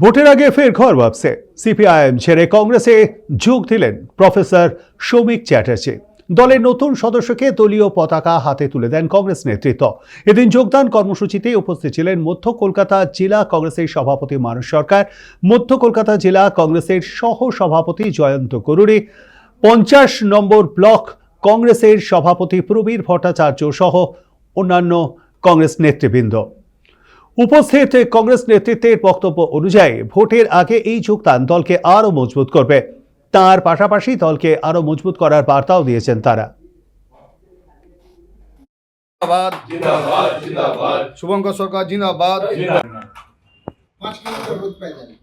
ভোটের আগে ফের ঘর ভাবছে। সিপিআইএম ছেড়ে কংগ্রেসে যোগ দিলেন প্রফেসর সৌমিক চ্যাটার্জি। দলের নতুন সদস্যকে দলীয় পতাকা হাতে তুলে দেন কংগ্রেস নেতৃত্ব। এদিন যোগদান কর্মসূচিতে উপস্থিত ছিলেন মধ্য কলকাতা জেলা কংগ্রেসের সভাপতি মানস সরকার, মধ্য কলকাতা জেলা কংগ্রেসের সহ সভাপতি জয়ন্ত করুরি পঞ্চাশ নম্বর ব্লক কংগ্রেসের সভাপতি প্রবীর ভট্টাচার্য সহ অন্যান্য কংগ্রেস নেতৃবৃন্দ। উপস্থিত কংগ্রেস নেতৃত্বের বক্তব্য অনুযায়ী ভোটের আগে এই যোগদান দলকে আরও মজবুত করবে। তার পাশাপাশি দলকে আরও মজবুত করার বার্তাও দিয়েছেন তারা। শুভঙ্কর সরকার জিন্দাবাদ।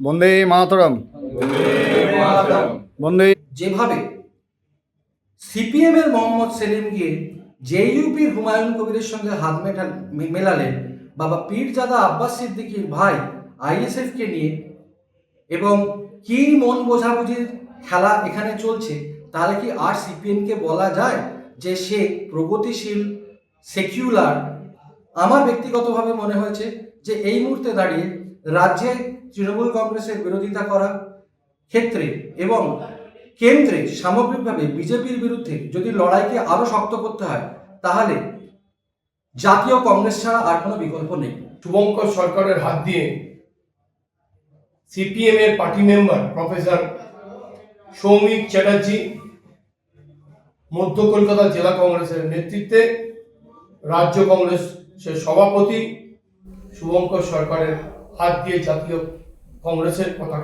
বন্দে মাতরম। বন্দে যেভাবে সিপিএম এর মোহাম্মদ সেলিমকে জেইউপির হুমায়ুন কবিরের সঙ্গে হাত মেটা মে- মেলালেন বাবা পীরজাদা আব্বাস সিদ্দিকীর ভাই আইএসএফ কে নিয়ে এবং কি মন বোঝাবুঝির খেলা এখানে চলছে, তাহলে কি আর সিপিএম কে বলা যায় যে সে প্রগতিশীল সেকিউলার আমার ব্যক্তিগতভাবে মনে হয়েছে যে এই মুহূর্তে দাঁড়িয়ে রাজ্যে তৃণমূল কংগ্রেসের বিরোধিতা করা ক্ষেত্রে এবং কেন্দ্রে সামগ্রিকভাবে বিজেপির বিরুদ্ধে যদি লড়াইকে আরও শক্ত করতে হয়, তাহলে জাতীয় কংগ্রেস ছাড়া আর কোনো বিকল্প নেই। শুভঙ্কর সরকারের হাত দিয়ে সিপিএম এর party member professor Soumik Chatterjee মধ্য কলকাতা জেলা কংগ্রেসের নেতৃত্বে রাজ্য কংগ্রেসের সভাপতি শুভঙ্কর সরকারের হাত দিয়ে জাতীয় কংগ্রেসের পতাকা